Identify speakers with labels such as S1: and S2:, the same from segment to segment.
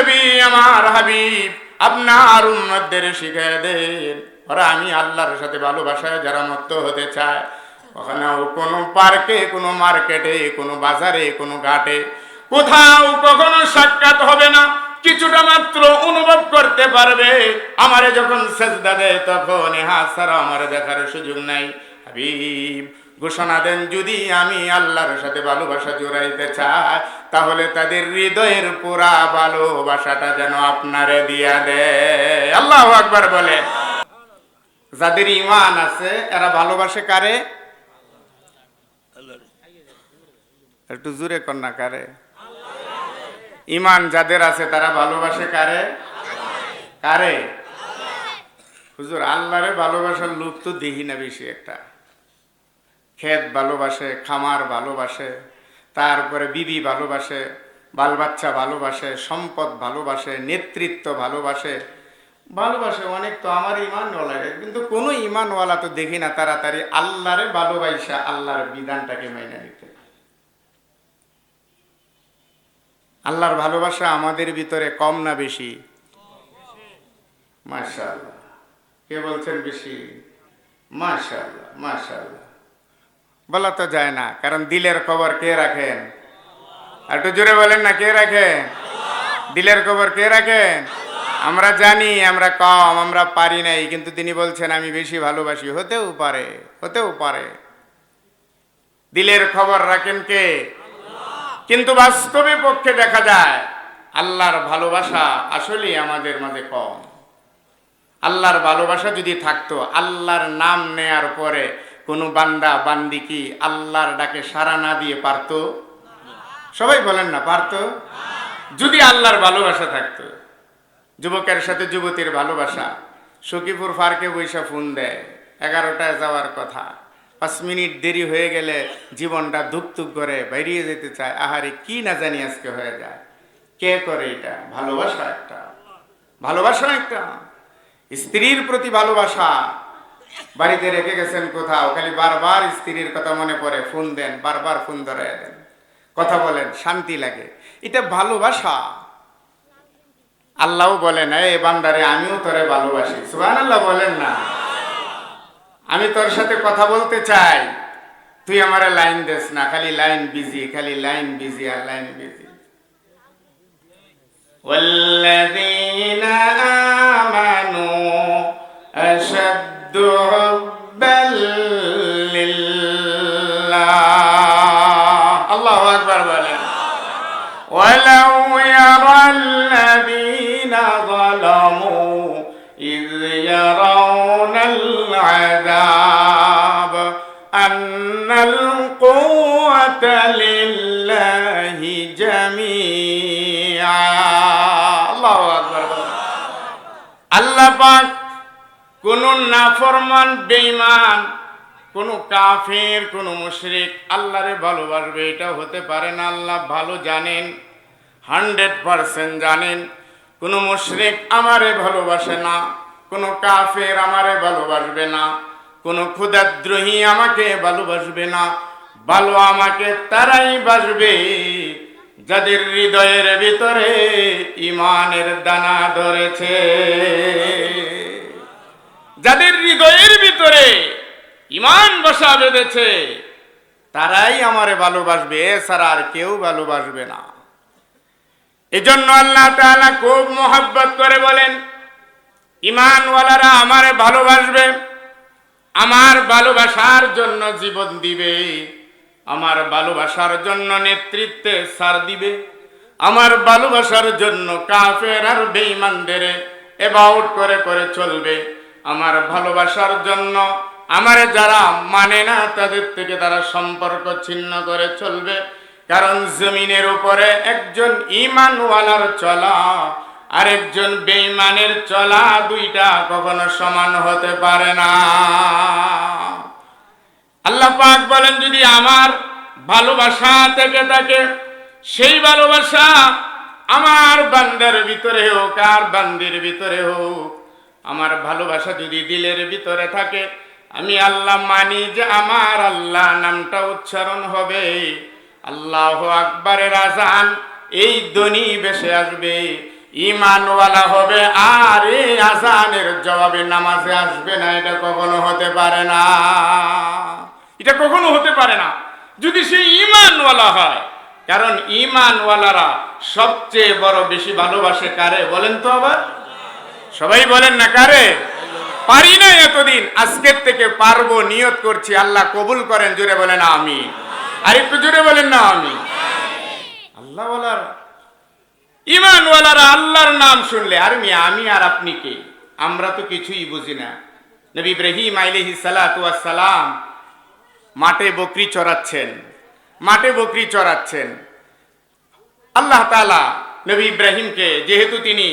S1: নবী, আমার হাবিব, আপনার উম্মতদের শিখাই দেন। ওরা আমি আল্লাহর সাথে ভালোবাসায় যারা মত্ত হতে চায়। ওখানে কোনো পার্কে, কোনো মার্কেটে, কোনো বাজারে, কোনো ঘাটে কোথাও কখনো সাক্ষাৎ হবে না। কিছুটা মাত্র অনুভব করতে পারবে। আমারে যখন সেজদা দেয় তখন হাত ছাড়া আমার দেখার সুযোগ নাই। হাবিব, ঘোষণা দেন, যদি আমি আল্লাহর সাথে ভালোবাসা জোড়াইতে চাই তাহলে তাদের হৃদয়ের পুরা ভালোবাসাটা যেন আপনারে দিয়া দেয় আল্লাহ আকবার বলে। যাদের ইমান আছে, এরা ভালোবাসে কারে? একটু জুড়ে কন্যা কারে? ইমান যাদের আছে, তারা ভালোবাসে কারে? কারে? হুজুর, আল্লাহরে ভালোবাসার লোক তো দেখি না বেশি একটা। ক্ষেত ভালোবাসে, খামার ভালোবাসে। তারপরে বিবি ভালোবাসে বাল বাচ্চা ভালোবাসে, সম্পদ ভালোবাসে, নেতৃত্ব ভালোবাসে। ভালোবাসে অনেক তো আমার ইমানওয়ালা কিন্তু কোনো ইমানওয়ালা তো দেখি না তাড়াতাড়ি আল্লাহরে ভালোবাসা আল্লাহর বিধানটাকে মেনে নিতে। আল্লাহর ভালোবাসা আমাদের ভিতরে কম না বেশি? মাশাআল্লাহ। কে বলছেন বেশি? মাশাআল্লাহ মাশাআল্লাহ। বলা তো যায় না, কারণ দিলের খবর কে রাখেন? একটু জোরে বলেন না, কে রাখেন? দিলের খবর কে রাখেন? আমরা জানি, আমরা কম, আমরা পারি নাই, কিন্তু তিনি বলছেন, আমি বেশি ভালোবাসি। হতেও পারে হতেও পারে। দিলের খবর রাখেন কে? কিন্তু বাস্তবে পক্ষে দেখা যায়, আল্লাহর ভালোবাসা আসলেই আমাদের মাঝে কম। আল্লাহর ভালোবাসা যদি থাকতো, আল্লাহর নাম নেয়ার পরে কোনো বান্দা, বান্দি কি আল্লাহর ডাকে সাড়া না দিয়ে পারতো? সবাই বলেন না, পারতো? যদি আল্লাহর ভালোবাসা থাকতো, যুবকের সাথে যুবতীর ভালোবাসা, সখীপুর ফার্কে বৈশা ফোন দেয়, এগারোটায় যাওয়ার কথা। পাঁচ মিনিট দেরি হয়ে গেলে জীবনটা ধুক ধুক করে বেরিয়ে যেতে চায়। আহারে, কি না জানি আজকে হয়ে যায়। কে করে এটা? ভালোবাসা একটা। ভালোবাসা একটা। স্ত্রীর প্রতি ভালোবাসা। বাড়িতে রেখে গেছেন কোথাও খালি বারবার স্ত্রীর কথা মনে পড়ে ফোন দেন বারবার ফোন ধরে দেন কথা বলেন শান্তি লাগে এটা ভালোবাসা আল্লাহও বলেন এ বান্দারে আমিও তোরে ভালোবাসি সুবান আল্লাহ বলেন না আমি তোর সাথে কথা বলতে চাই তুই আমার লাইন দেস না খালি লাইন বিজি খালি লাইন বিজি আর লাইন বিজি والذين آمنوا يرون العذاب أن القوة لله جميعا الله أكبر আল্লাহ পাক কোন নাফরমান বেঈমান কোন কাফের কোন মুশরিক আল্লাহরে ভালোবাসবে এটা হতে পারে না আল্লাহ ভালো জানেন হান্ড্রেড পারসেন্ট জানেন কোন মুশরিক আমারে ভালোবাসে না কোন কাফের আমারে ভালোবাসবে না, কোন ক্ষুদাদ্রোহী আমাকে ভালোবাসবে না ভালো আমাকে তারাই বাসবে। যাদের হৃদয়ের ভিতরে ইমানের দানা ধরেছে, যাদের হৃদয়ের ভিতরে ইমান বসা বেঁধেছে, তারাই আমারে ভালোবাসবে, এছাড়া আর কেউ ভালোবাসবে না। এজন্য আল্লাহ তাআলা খুব মোহাব্বত করে বলেন ইমানওয়ালারা আমারে ভালোবাসবে, আমার ভালোবাসার জন্য জীবন দিবে, আমার ভালোবাসার জন্য নেতৃত্বে সার দিবে, আমার ভালোবাসার জন্য কাফের আর বেঈমানদের এবাউট করে করে চলবে, আমার ভালোবাসার জন্য আমার যারা মানে না, তাদের থেকে তারা সম্পর্ক ছিন্ন করে চলবে, কারণ জমিনের উপরে একজন ইমানওয়ালার চলা আরেকজন বেঈমানের চলা দুইটা কখনো সমান হতে পারে না। আল্লাহ পাক বলেন, যদি আমার ভালোবাসা থেকে থাকে, সেই ভালোবাসা আমার বান্দার ভিতরে হোক, আর বান্দির ভিতরে হোক, আমার ভালোবাসা যদি দিলের ভিতরে থাকে, আমি আল্লাহ মানি যে আমার আল্লাহ নামটা উচ্চারণ হবে। আল্লাহ আকবরের আজান এই ধ্বনি বেসে আসবে। ইমানওয়ালা হবে, আর এই আজানের জবাবে নামাজে আসবে না, এটা কখনো হতে পারে না। এটা কখনো হতে পারে না। যদি সে ইমানওয়ালা হয়, কারণ ইমানওয়ালারা সবচেয়ে বড় বেশি ভালোবাসে কারে, বলেন তো আবার। সবাই বলেন না কারে? পারি না এতদিন, আজকের থেকে পারব, নিয়ত করছি, আল্লাহ কবুল করেন, জোরে বলেন আমি আর একটু জোরে বলেন না আমি আল্লাহ বলার ইমানওয়ালারা আল্লাহর নাম শুনলে, আর মি আমি আর আপনি কে? আমরা তো কিছুই বুঝি না। নবী ইব্রাহিম ওয়াস সালাম মাঠে বকরি চড়াচ্ছেন, মাঠে বকরি চড়াচ্ছেন। আল্লাহ তাআলা নবী ইব্রাহিমকে, যেহেতু তিনি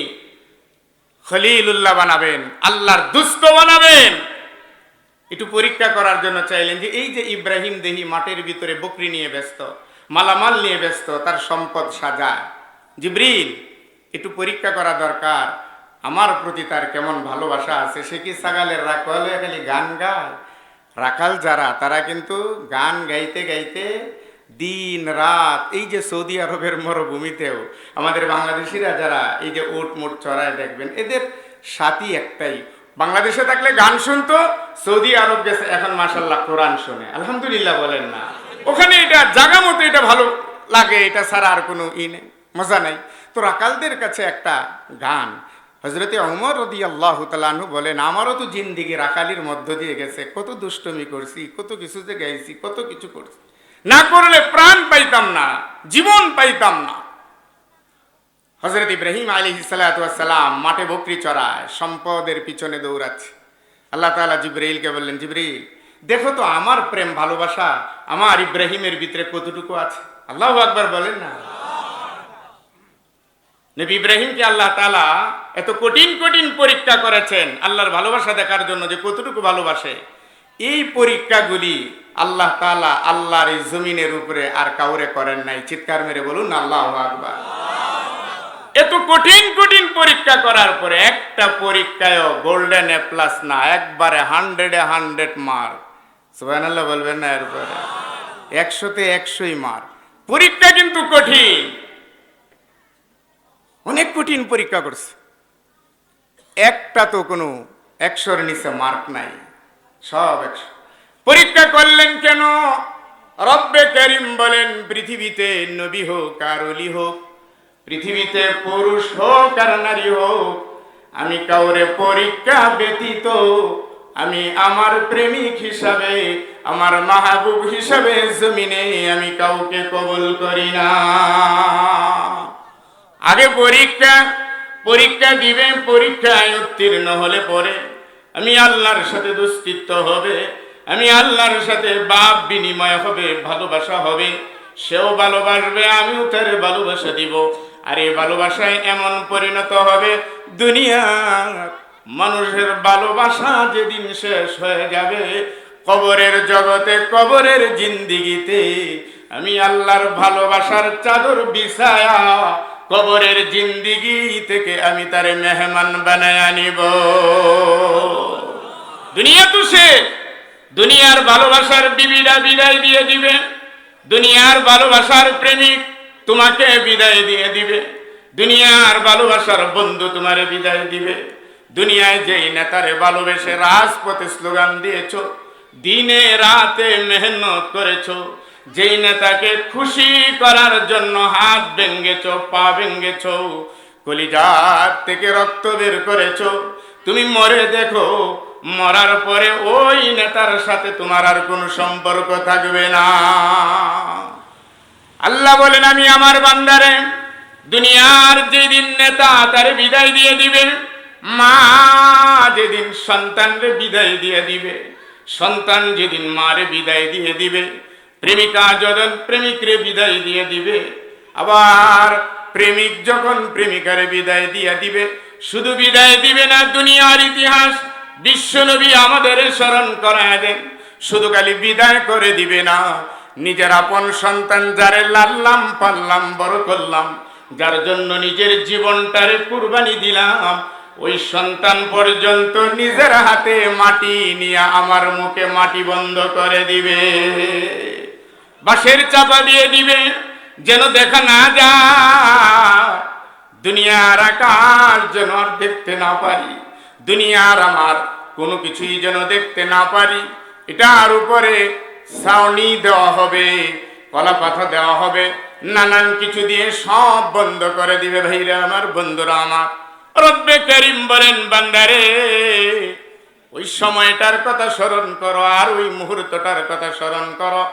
S1: খলিলুল্লাহ বানাবেন, আল্লাহর দুস্থ বানাবেন, একটু পরীক্ষা করার জন্য চাইলেন যে এই যে ইব্রাহিম দেহি মাঠের ভিতরে বকরি নিয়ে ব্যস্ত, মালামাল নিয়ে ব্যস্ত, তার সম্পদ সাজায়। জিব্রিল, একটু পরীক্ষা করা দরকার। আমার প্রতি তার কেমন ভালোবাসা আছে, সে কি সাগালের রাখাল? খালি গান গায়। রাখাল যারা, তারা কিন্তু গান গাইতে গাইতে দিন, রাত, এই যে সৌদি আরবের মরুভূমিতেও, আমাদের বাংলাদেশিরা যারা এই যে ওট মোট চড়ায় দেখবেন, এদের সাথী একটাই। বাংলাদেশে থাকলে গান শুনতো, সৌদি আরব গেছে, এখন মাসাল্লাহ কোরআন শোনে। আলহামদুলিল্লাহ বলেন না। ওখানে এটা জাগা মতো এটা ভালো লাগে, এটা ছাড়া আর কোনো ই নেই। মজা নাই। তো রাকালদের কাছে একটা গান। হজরতে অমর রদি আল্লাহ তালু বলেন, আমারও তো জিন্দিগি রাখালির মধ্য দিয়ে গেছে। কত দুষ্টমি করছি, কত কিছু যে গাইছি, কত কিছু করছি। না করলে প্রাণ পাইতাম না, জীবন পাইতাম না। হজরত ইব্রাহিম আলী সালাম মাঠে বকরি চড়ায় সম্পদের পিছনে দৌড়াচ্ছে। আল্লাহ তালা জিব্রাইলকে বললেন, জিব্রাইল, দেখো তো আমার প্রেম ভালোবাসা আমার ইব্রাহিমের ভিতরে কতটুকু আছে? আল্লাহ আকবার বলেন না। নবী ইব্রাহিমকে আল্লাহ তালা এত কঠিন কঠিন পরীক্ষা করেছেন আল্লাহর ভালোবাসা দেখার জন্য যে কতটুকু ভালোবাসে। এই পরীক্ষাগুলি আল্লাহ তালা আল্লাহর এই জমিনের উপরে আর কাউরে করেন নাই। চিৎকার মেরে বলুন, আল্লাহ আকবার। এত কঠিন কঠিন পরীক্ষা করার পরে একটা পরীক্ষায় গোল্ডেন এ প্লাস না, একবারে হান্ড্রেডে হান্ড্রেড মার্ক সুবাহ বলবেন না এর উপরে। একশোতে একশোই মার্ক পরীক্ষা কিন্তু কঠিন। অনেক কঠিন পরীক্ষা করছে। একটা তো কোনো একশোর নিচে মার্ক নাই। সব একশো। পরীক্ষা করলেন কেন? রব্বে করিম বলেন, পৃথিবীতে নবী হোক আর অলি হোক, পৃথিবীতে পুরুষ হোক আর নারী হোক, আমি কাউরে পরীক্ষা ব্যতীত, আমি আমার প্রেমিক হিসাবে, আমার মাহবুব হিসাবে জমিনে আমি কাউকে কবল করি না। আগে পরীক্ষা পরীক্ষা দিবে পরীক্ষায় উত্তীর্ণ হলে পরে আমি আল্লাহর সাথে দুস্তিত্ব হবে, আমি আল্লাহর সাথে বাপ বিনিময় হবে, ভালোবাসা হবে, সেও ভালোবাসবে, আমিও তার ভালোবাসা দিব। আর এই ভালোবাসায় এমন পরিণত হবে, দুনিয়ার মানুষের ভালোবাসা যেদিন শেষ হয়ে যাবে, কবরের জগতে, কবরের জিন্দিগিতে, আমি আল্লাহর ভালোবাসার চাদর বিছায়া কবরের জিন্দিগি থেকে আমি তারে মেহমান বানায় আনিব। দুনিয়া তো সে। দুনিয়ার ভালোবাসার বিবিরা বিদায় দিয়ে দিবে। দুনিয়ার ভালোবাসার প্রেমিক তোমাকে বিদায় দিয়ে দিবে। দুনিয়ার ভালোবাসার বন্ধু তোমারে বিদায় দিবে। দুনিয়ায় যেই নেতারে ভালোবেসে রাজপথে স্লোগান দিয়েছ, দিনে রাতে মেহনত করেছ যেই নেতাকে খুশি করার জন্য হাত ভেঙ্গেছ পা ভেঙ্গেছ কলিজার থেকে রক্ত বের করেছ, তুমি মরে দেখো, মরার পরে ওই নেতার সাথে তোমার আর কোনো সম্পর্ক থাকবে না। আল্লাহ বলেন, আমি আমার বান্দারে দুনিয়ার যেদিন নেতা তারে বিদায় দিয়ে দিবে, মা যেদিন সন্তানরে বিদায় দিয়ে দিবে, সন্তান যেদিন মারে বিদায় দিয়ে দিবে প্রেমিকা যখন প্রেমিকরে বিদায় দিয়ে দিবে। আবার প্রেমিক যখন প্রেমিকারে বিদায় দিয়ে দিবে, শুধু বিদায় দিবে না, দুনিয়ার ইতিহাস বিশ্বনবী আমাদের স্মরণ করায় দেন। শুধু খালি বিদায় করে দিবে না, নিজের আপন সন্তান যারে লাল্লাম পাল্লাম বড় করলাম, যার জন্য নিজের জীবনটারে কুরবানি দিলাম, ওই সন্তান পর্যন্ত নিজের হাতে মাটি নিয়ে আমার মুখে মাটি বন্ধ করে দিবে। বাঁশের চাপা দিয়ে দিবে, যেন দেখা না যায়। দুনিয়ার আকাশ যেন আর দেখতে না পারি, দুনিয়ার আমার কোনো কিছুই যেন দেখতে না পারি। এটার উপরে ছাউনি দেওয়া হবে, কলা পাথা দেওয়া হবে, নানান কিছু দিয়ে সব বন্ধ করে দিবে ভাইরা আমার, বন্ধুরা আমার। রব্বে করিম বলেন, বান্দারে, ওই সময়টার কথা স্মরণ করো আর ওই মুহূর্তটার কথা স্মরণ করো।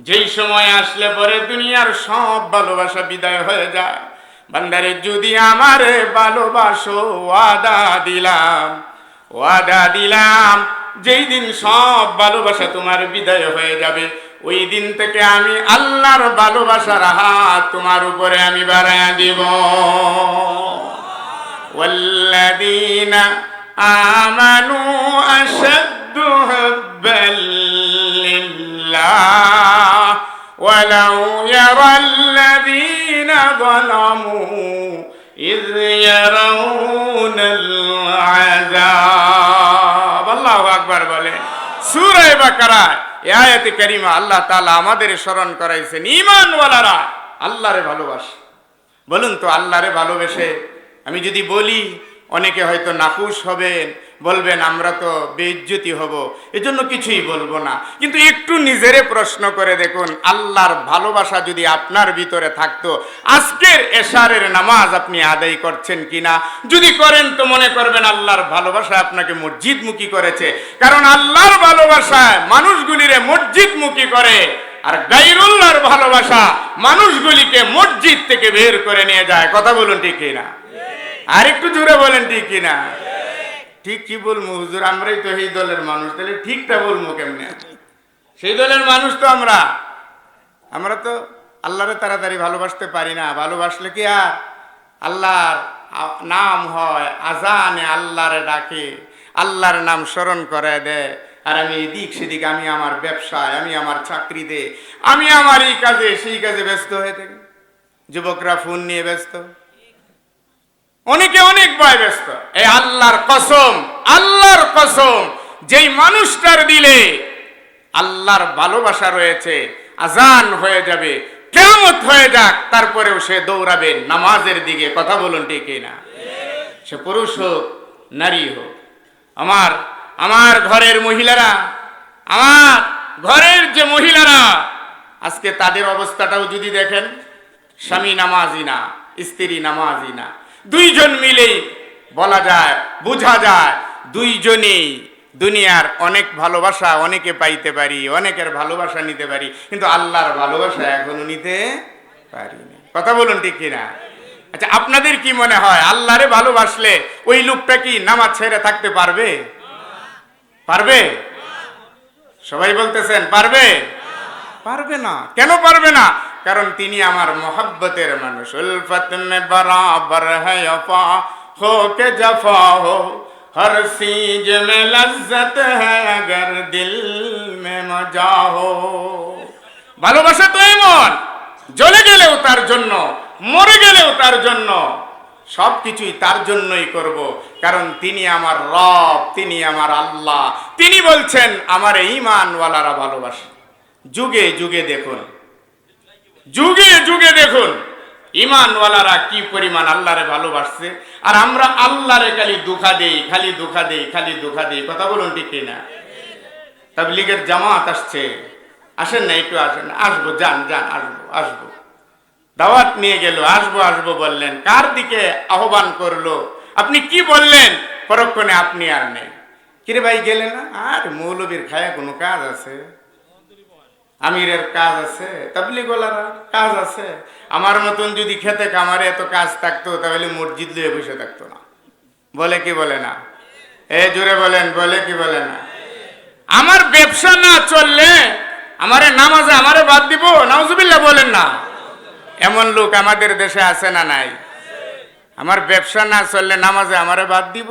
S1: যেই সময় আসলে পরে দুনিয়ার সব ভালোবাসা বিদায় হয়ে যায় বান্দারে যদি আমারে ভালোবাসো ওয়াদা দিলাম ওয়াদা দিলাম যেই দিন সব ভালোবাসা তোমার বিদায় হয়ে যাবে ওই দিন থেকে আমি আল্লাহর ভালোবাসার হাত তোমার উপরে আমি বাড়াইয়া দিব والذين آمنوا أشد حبا لله ولو يرى الذين ظلموا إذ يرون العذاب الله أكبر বলে সূরা বাকারা আয়াতে কারিমা আল্লাহ তাআলা আমাদের স্মরণ করাইছেন ঈমানওয়ালারা আল্লাহরে ভালোবাসে বলুন তো আল্লাহরে ভালোবেসে আমি যদি বলি অনেকে হয়তো নাকুশ হবেন, বলবেন, আমরা তো বেইজ্জতি হব। এজন্য কিছুই বলব না। কিন্তু একটু নিজেরে প্রশ্ন করে দেখুন, আল্লাহর ভালোবাসা যদি আপনার ভিতরে থাকতো, আজকের এশারের নামাজ আপনি আদায় করছেন কিনা? যদি করেন তো মনে করবেন আল্লাহর ভালোবাসা আপনাকে মসজিদমুখী করেছে। কারণ আল্লাহর ভালোবাসায় মানুষগুলিরে মসজিদমুখী করে, আর গাইরুল্লাহর ভালোবাসা মানুষগুলিকে মসজিদ থেকে বের করে নিয়ে যায়। কথা বলুন ঠিক কিনা? আর একটু জোরে বলেন, ঠিক কিনা? ঠিক কি বলব, হুজুর? আমরাই তো এই দলের মানুষ, তাহলে ঠিকটা বলব কেমনে? সেই দলের মানুষ তো আমরা। আমরা তো আল্লাহরে তাড়াতাড়ি ভালোবাসতে পারি না। ভালোবাসলে কি আর? আল্লাহর নাম হয়, আজানে আল্লাহরে ডাকে, আল্লাহর নাম স্মরণ করে দেয়। আর আমি এদিক সেদিক, আমি আমার ব্যবসায়, আমি আমার চাকরিতে, আমি আমার এই কাজে, সেই কাজে ব্যস্ত হয়ে থাকি। যুবকরা ফোন নিয়ে ব্যস্ত। অনেকে অনেক ভয় ব্যস্ত। এই আল্লাহর কসম আল্লাহর কসম, যেই মানুষটার দিলে আল্লাহর ভালোবাসা রয়েছে, আজান হয়ে যাবে কেমত হয়ে যাক, তারপরেও সে দৌড়াবে, নামাজের দিকে কথা বলুন ঠিক না সে পুরুষ হোক, নারী হোক, আমার আমার ঘরের মহিলারা, আমার ঘরের যে মহিলারা, আজকে তাদের অবস্থাটাও যদি দেখেন, স্বামী নামাজি না, স্ত্রী নামাজি না দুইজন মিলেই বলা যায়, বোঝা যায়, দুইজনেই দুনিয়ার অনেক ভালোবাসা অনেকে পাইতে পারি, অনেকের ভালোবাসা নিতে পারি, কিন্তু আল্লাহর ভালোবাসা এখনও নিতে পারি না। কথা বলুন ঠিক কিনা? আচ্ছা আপনাদের কি মনে হয়, আল্লাহরে ভালোবাসলে ওই লোকটা কি নামাজ ছেড়ে থাকতে পারবে? পারবে? সবাই বলতেছেন, পারবে? পারবে না। কেন পারবে না? কারণ তিনি আমার মোহাব্বতের মানুষ। উলফত মে বরাবর হফা হো কে জফা হো। হর সিজ মে লজ্জত হগর দিল মে মজা হো। ভালোবাসা তো এমন, জ্বলে গেলেও তার জন্য, মরে গেলেও তার জন্য। সব কিছুই তার জন্যই করব, কারণ তিনি আমার রব, তিনি আমার আল্লাহ। তিনি বলছেন, আমার ইমানওয়ালারা ভালোবাসে। যুগে যুগে দেখুন যুগে যুগে দেখুন ইমানওয়ালারা কি পরিমাণ আল্লাহরে ভালোবাসছে? আর আমরা আল্লাহরে খালি দুঃখা দেই, খালি দুঃখা দেই, খালি দুঃখা দেই, কথা বলুন ঠিক না তাবলিগের জামাত আসছে। আসেন না, একটু আসেন। আসব, যান যান, আসব আসব। দাওয়াত নিয়ে গেল, আসব আসব বললেন। কার দিকে আহ্বান করল? আপনি কি বললেন? পরক্ষণে আপনি আর নেই। কিরে ভাই গেলেন না? আর মৌলবীর খায়া কোনো কাজ আছে? আমিরের কাজ আছে তাবলিগোলার কাজ আছে। আমার মতন যদি খেতে কামারে এত কাজ থাকতো, তাহলে মসজিদ লয়ে বসে থাকতো না। বলে কি বলে না? এ জোরে বলেন, বলে কি বলে না? আমার ব্যবসা না চললে আমারে নামাজে আমারে বাদ দিব? নাউজুবিল্লাহ বলেন না। এমন লোক আমাদের দেশে আছে না নাই? আমার ব্যবসা না চললে নামাজে আমারে বাদ দিব?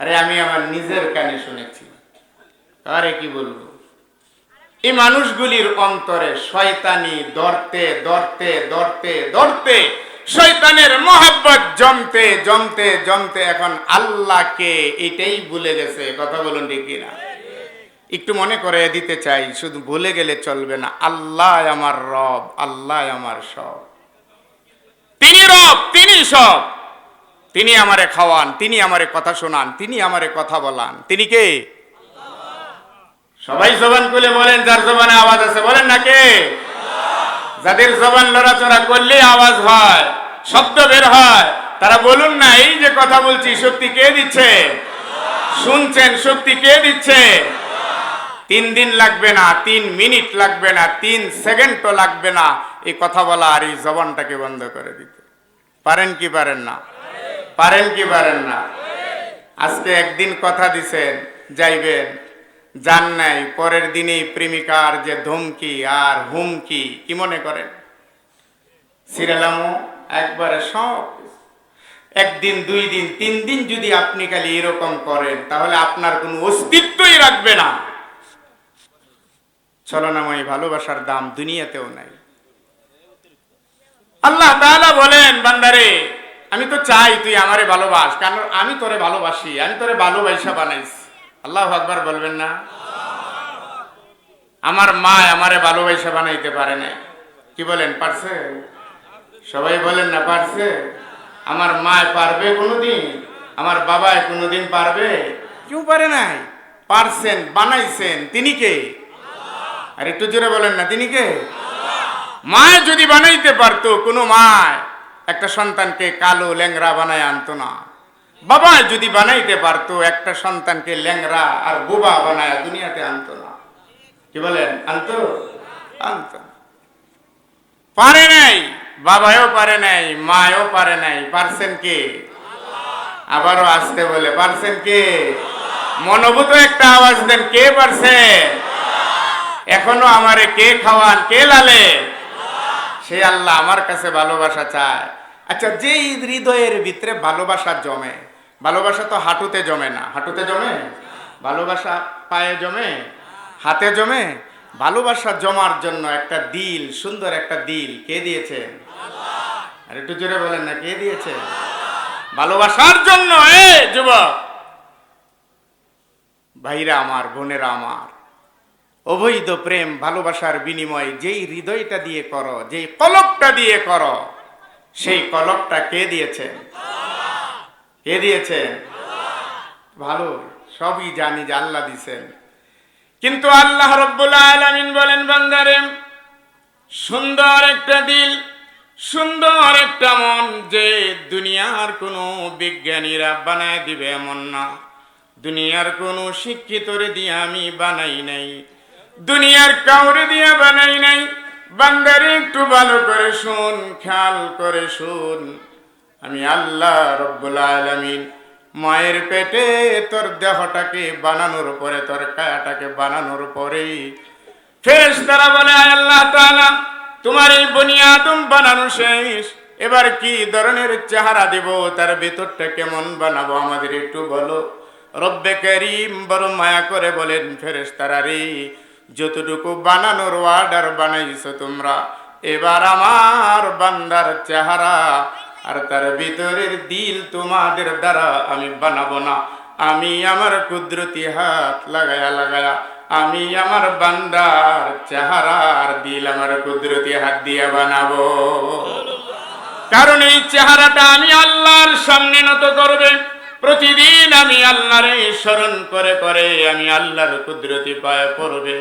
S1: আরে আমি আমার নিজের কানে শুনেছি। আরে কি বলব? এই মানুষগুলির অন্তরে শয়তানি দরতে দরতে দরতে দরতে, শয়তানের মোহাব্বত জমতে জমতে জমতে এখন আল্লাহকে এটাই ভুলে গেছে। কথা বলুন ঠিক না একটু মনে করে দিতে চাই, শুধু ভুলে গেলে চলবে না। আল্লাহ আমার রব, আল্লাহ আমার সব। তিনি রব, তিনি সব। তিনি আমারে খাওয়ান, তিনি আমারে কথা শোনান, তিনি আমারে কথা বলান। তিনি কে? সবাই জবান খুলে বলেন, যার জবানে আওয়াজ আছে, বলেন না কে? যাদের জবান লড়াচড়া করলে আওয়াজ হয়, শব্দ বের হয়, তারা বলুন না, এই যে কথা বলছি শক্তি কে দিচ্ছে? শুনছেন শক্তি কে দিচ্ছে? তিন দিন লাগবে না, তিন মিনিট লাগবে না, তিন সেকেন্ডও লাগবে না, এই কথা বলা আর এই জবানটাকে বন্ধ করে দিতে। পারেন কি পারেন না? পারেন কি পারেন না? আজকে একদিন কথা দিছেন, যাইবেন। জান নাই, পরের দিনেই প্রেমিকার যে ধমকি আর হুমকি, কি মনে করেন? সিরালামো একবারে সব একদিন, দুই দিন, তিন দিন যদি আপনি খালি এরকম করেন, তাহলে আপনার কোনো অস্তিত্বই রাখবে না। ছলনাময় ভালোবাসার দাম দুনিয়াতেও নাই। আল্লাহ তাআলা বলেন, বান্দারে, আমি তো চাই তুই আমারে ভালোবাস, কারণ আমি তোরে ভালোবাসি, আমি তোরে ভালোবাসা বানাইছি। আল্লাহ আকবার বলবেন না? আমার মা আমারে ভালোবাসা বানাইতে পারে না কি বলেন, পারছে? সবাই বলেন না, পারছে? আমার মা পারবে কোনোদিন? আমার বাবায় কোনোদিন পারবে? কেউ পারে নাই। পারছেন, বানাইছেন। তিনি কে? আর একটু জোরে বলেন না, তিনি কে? মায় যদি বানাইতে পারতো কোনো মায়, একটা সন্তানকে কালো ল্যাংরা বানায় আনতো না। বাবা যদি বানাইতে পারতো, একটা সন্তানকে ল্যাংরা আর বোবা বানায় দুনিয়াতে আনতো না। কি বলেন? আনতো? আনতো। পারে নাই বাবাও পারে নাই, মায়ও পারে নাই, পারছেন কে? আবারও আসতে বলে, পারছেন কে? মনোভূত একটা আওয়াজ দেন, কে পারছে এখনও আমারে কে খাওয়ান, কে লালে? সে আল্লাহ আমার কাছে ভালোবাসা চায়। আচ্ছা যেই হৃদয়ের ভিতরে ভালোবাসা জমে ভালোবাসা তো হাঁটুতে জমে না। হাঁটুতে জমে? ভালোবাসা পায়ে জমে? হাতে জমে? ভালোবাসা জমার জন্য একটা দিল, সুন্দর একটা দিল কে দিয়েছে? আর একটু জোরে বলেন না, কে দিয়েছে? ভালোবাসার জন্য, এ যুবক! ভাইরা আমার, বোনেরা আমার, অবৈধ প্রেম, ভালোবাসার বিনিময়, যেই হৃদয়টা দিয়ে করো, যেই কলকটা দিয়ে করো, সেই কলকটা কে দিয়েছেন কে দিয়েছেন ভালো, সবই জানি যে আল্লাহ দিছেন কিন্তু আল্লাহ রব্বুল আলামিন বলেন, বান্দারে, সুন্দর একটা দিল, সুন্দর একটা মন যে দুনিয়ার কোনো বিজ্ঞানীরা বানায় দিবে এমন না। দুনিয়ার কোনো শিক্ষিতরে দিয়ে আমি বানাই নাই। দুনিয়ার কাউরে দিয়ে বানাই নাই। বান্দারে একটু ভালো করে শুন, খেয়াল করে শুন। আমি আল্লাহ রব্বুল আলামিন। মায়ের পেটে তোর দেহটাকে বানানোর পরে, তোর কায়াটাকে বানানোর পরে ফেরেশ তারা বলে আল্লাহ তাআলা, তোমার এই বনিয়াদম বানানো শেষ। এবার কি ধরনের চেহারা দেব, তার ভেতরটা কেমন বানাবো, আমাদের একটু বলো। রব্বে করিম বড় মায়া করে বলেন ফেরেশ তারা রে, যতটুকু বানানোর অর্ডার বানাইছো তোমরা, এবার আমার বান্দার চেহারা আর তার ভিতরের দিল তোমাদের দ্বারা আমি বানাবো না। আমি আমার কুদরতি হাত লাগায়া লাগায়া, আমি আমার বান্দার চেহারার দিল আমার কুদরতি হাত দিয়ে বানাবো। কারণ এই চেহারাটা আমি আল্লাহর সামনে নত করবে। প্রতিদিন আমি আল্লাহরে স্মরণ করে করে আমি আল্লাহর কুদরতি পায়ে পড়বে।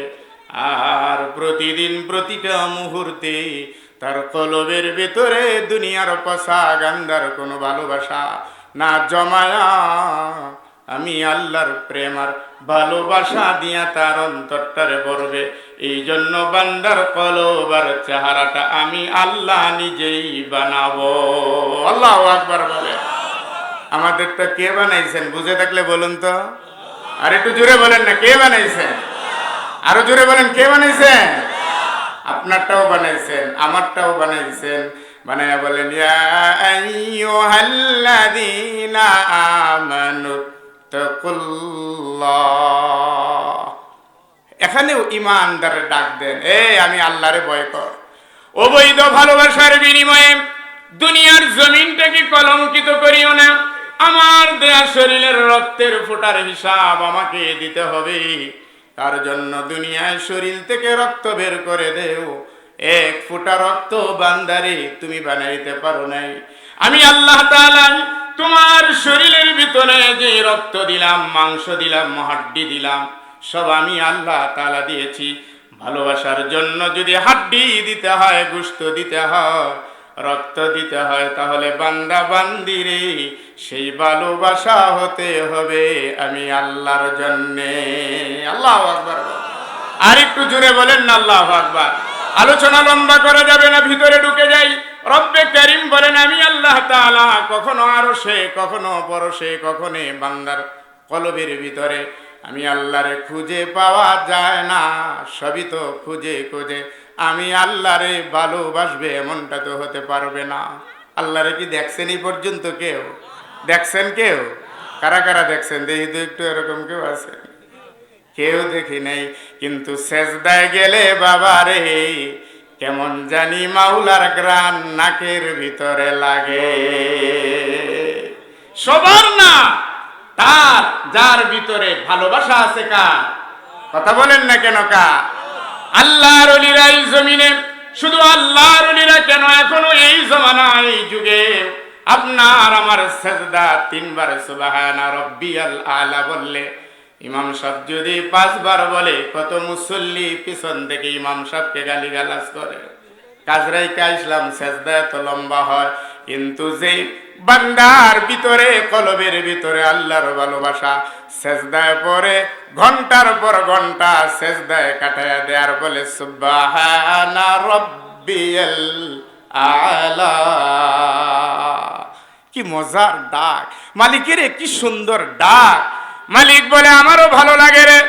S1: আর প্রতিদিন প্রতিটা মুহূর্তে তার কলবের ভেতরে দুনিয়ার পশা, গান্ধার কোনো ভালোবাসা না জমায়া। আমি আল্লাহর প্রেম আর ভালোবাসা দিয়া তার অন্তরটারে ভরবে। এই জন্য বান্দার কলবার চেহারাটা আমি আল্লাহ নিজেই বানাবো। আল্লাহ আকবার বলে। আমাদেরটা কে বানাইছেন? বুঝে থাকলে বলুন তো। আর একটু জোরে বলেন না, কে বানাইছেন? আরও জোরে বলেন, কে বানাইছেন? আপনারটাও বানাইছেন, আমারটাও বানাইছেন। বলেন এখানেও ডাক দেন, এ, আমি আল্লাহরে ভয় কর। অবৈধ ভালোবাসার বিনিময়ে দুনিয়ার জমিনটাকে কলঙ্কিত করিও না। আমার দেয়া শরীরের রক্তের ফোটার হিসাব আমাকে দিতে হবে। তার জন্য দুনিয়ায় শরীর থেকে রক্ত বের করে দেও। এক ফোঁটা রক্ত বান্দারে, তুমি বানাইতে পারো নাই। আমি আল্লাহ তাআলা তোমার শরীরের ভিতরে যে রক্ত দিলাম, মাংস দিলাম, হাড্ডি দিলাম, সব আমি আল্লাহ তালা দিয়েছি। ভালোবাসার জন্য যদি হাড্ডি দিতে হয়, গুস্ত দিতে হয় রক্ত দিতে হয়, তাহলে বান্দা বান্দিরে সেই ভালোবাসা হতে হবে আমি আল্লাহর জন্যে। আল্লাহ আকবার। আর একটু জোরে বলেন না আল্লাহ আকবার। আলোচনা লম্বা করা যাবে না, ভিতরে ঢুকে যাই। রব্বে করিম বলেন, আমি আল্লাহ তাআলা, কখনো আরও সে কখনো পরশে কখনো বান্দার কলবের ভিতরে। আমি আল্লাহরে খুঁজে পাওয়া যায় না, সবই তো খুঁজে খুঁজে আমি আল্লাহরে ভালোবাসবে, এমনটা তো হতে পারবে না। আল্লাহরে কি দেখছেন এই পর্যন্ত কেউ? দেখছেন কেউ? কারা কারা দেখছেন? দেখি তো একটু এরকম কেউ আছে? কেউ দেখি নাই, কিন্তু সেজদায় গেলে বাবা রে, কেমন জানি মাউলার গ্রান নাকের ভিতরে লাগে। সবার না, তার, যার ভিতরে ভালোবাসা আছে কার? কথা বলেন না কেন কা আল্লাহর অলিরা এই জমিনে, শুধু আল্লাহর অলিরা কেন? এখনও এই জমানা, এই যুগে আপনার আমার সেজদা তিনবার আলা বললে, ইমাম সাহেব যদি পাঁচবার বলে, কত মুসল্লি পিছন থেকে ইমাম সাহেবকে গালি গালাজ করে। কাজরাই ইসলাম সেজদা এত লম্বা হয়, কিন্তু যে বান্দার ভিতরে, কলবের ভিতরে আল্লাহর ভালোবাসা। সেজদায় পরে ঘণ্টার পর ঘণ্টা সেজদায় কাটায় দেয়ার বলে, সুবহানা রব্বিয়াল আলা। কি মজার ডাক। মালিকের কি সুন্দর ডাক। মালিক বলে, আমারও ভালো লাগে রে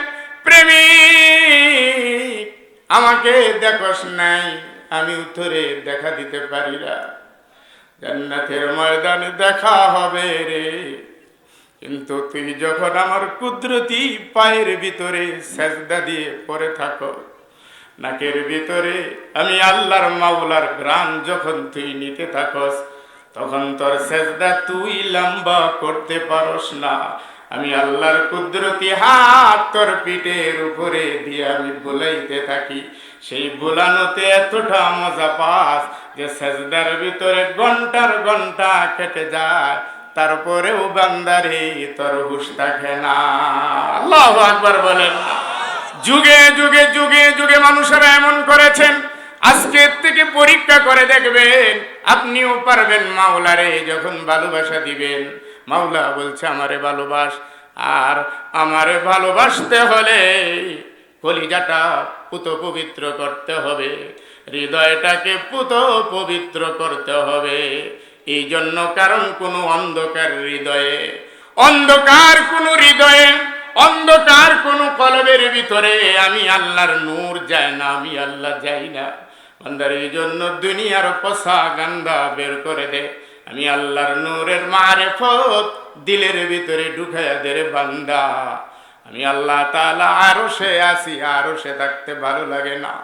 S1: প্রেমিক। আমাকে দেখোস নাই আমি উত্তরে দেখা দিতে পারি না। জান্নাতের ময়দানে দেখা হবে রে। কিন্তু তুই যখন আমার কুদরতি পায়ের ভিতরে সেজদা দিয়ে পড়ে থাকো, নাকের ভিতরে আমি আল্লাহর মাওলার গ্রাম যখন তুই নিতে থাকস, তখন তোর সেজদা তুই লম্বা করতে পারস না। আমি আল্লাহর কুদরতি হাত তোর পিঠের উপরে দিয়ে আমি বুলাইতে থাকি। সেই বুলানোতে এতটা মজা পাস যে সেজদার ভিতরে ঘণ্টার ঘণ্টা কেটে যায়, তারপরেও বান্দারি তোর হুশ থাকে না। আকবার বলেন। যুগে যুগে যুগে যুগে মানুষেরা এমন করেছেন আজকের থেকে পরীক্ষা করে দেখবেন, আপনিও পারবেন মাওলারে যখন ভালোবাসা দিবেন। মাওলা বলছে, আমারে ভালোবাস, আর আমারে ভালোবাসতে হলে কলিজাটা পুত পবিত্র করতে হবে। হৃদয়টাকে পুত পবিত্র করতে হবে। এই জন্য কারণ কোনো অন্ধকার হৃদয়ে, অন্ধকার কোনো হৃদয়ে, অন্ধকার কোনো কলবের ভিতরে আমি আল্লাহর নূর যায় না, আমি আল্লাহ যাই না। বান্দার এই জন্য দুনিয়ার পশা গান্দা বের করে দে। আমি আল্লাহর নূরের মারেফত দিলের ভিতরে ঢুকাইয়া দে রে বান্দা। আমি আল্লাহ তাআলা আরও সে আসি আরও সে থাকতে ভালো লাগে না।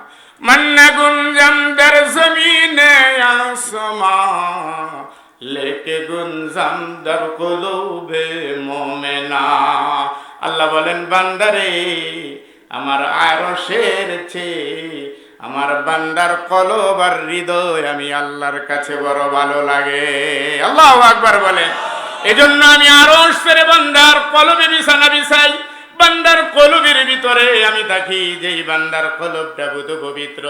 S1: মান্না গুঞ্জম দর জমিনে আসমা, লেকে গুঞ্জম দর কুলুবে মোমেনা। আল্লাহ বলেন, বান্দারে, আমার আরশের চেয়ে আমার বান্দার কলব আর হৃদয় আমি আল্লাহর কাছে বড় ভালো লাগে। আল্লাহ আকবার বলেন। এজন্য আমি আরও ছেড়ে বান্দার কলবে বিছানা বিছাই বান্দার কলবের ভিতরে আমি থাকি, যেই বান্দার কলবটা বুধ পবিত্র।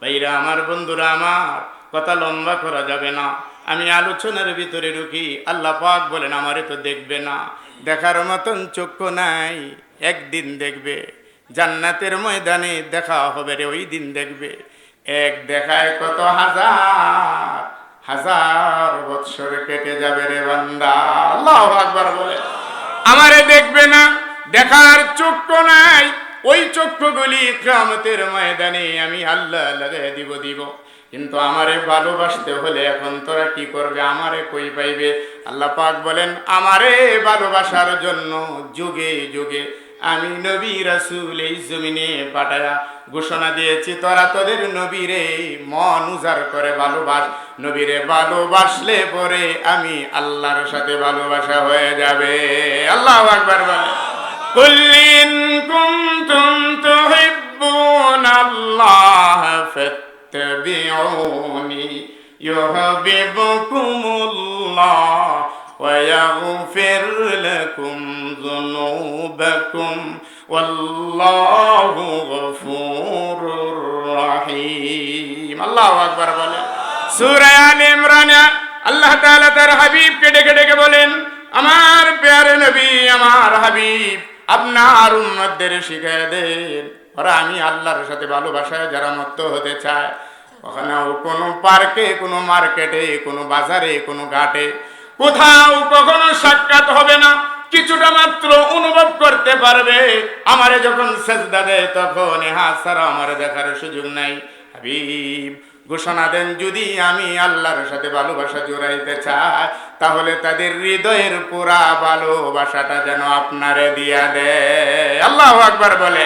S1: ভাইরা, আমার বন্ধুরা, আমার কথা লম্বা করা যাবে না। আমি আলোচনার ভিতরে ঢুকি, আল্লাহ পাক বলেন, আমারে তো দেখবে না। দেখার মতন চক্ষু নাই, একদিন দেখবে। জান্নাতের ময়দানে দেখা হবে রে, ওই দিন দেখবে। এক দেখায় কত হাজার হাজার বৎসর কেটে যাবে রে বান্দা। আল্লাহ আকবার বলে। আমারে দেখবে না। দেখার চক্ষু নাই। ওই চক্ষুগুলি ক্রামতের ময়দানে আমি আল্লাহ লাগাই দিব দিব। কিন্তু আমারে ভালোবাসতে হলে এখন তোরা কি করবে? আমারে কই পাইবে? আল্লাহ পাক বলেন, আমারে ভালোবাসার জন্য যুগে যুগে আমি নবী রাসূল এই জমিনে পাঠায়া ঘোষণা দিয়েছি, তোরা তোদের নবীরে মন উজার করে ভালোবাস। নবীরে ভালোবাসলে পরে আমি আল্লাহর সাথে ভালোবাসা হয়ে যাবে। আল্লাহ আকবার বলে কুল্লিন কুনতুম তুহিব্বুন আল্লাহ ফাত্তাবিউনি ইউহিব্বুকুমুল্লাহ ويغفر لكم ذنوبكم والله غفور رحيم الله أكبر বলে সূরা আলে ইমরানে আল্লাহ তাআলা তার হাবিবকে ডেকে ডেকে বলেন আমার প্যারে নবী আমার হাবিব আপনার উম্মতদের শিখিয়ে দেন। ওরা আমি আল্লাহর সাথে ভালোবাসায় যারা মত্ত হতে চায়। ওখানে কোনো পার্কে, কোনো মার্কেটে, কোনো বাজারে, কোনো ঘাটে কোথাও কখনো সাক্ষাৎ হবে না। কিছুটা মাত্র অনুভব করতে পারবে। আমারে যখন সেজদা দেয় তখন ছাড়া আমার দেখার সুযোগ নাই। হাবিব ঘোষণা দেন, যদি আমি আল্লাহর সাথে ভালোবাসা জোড়াইতে চাই, তাহলে তাদের হৃদয়ের পুরা ভালোবাসাটা যেন আপনারে দিয়া দেয়। আল্লাহ আকবার বলে।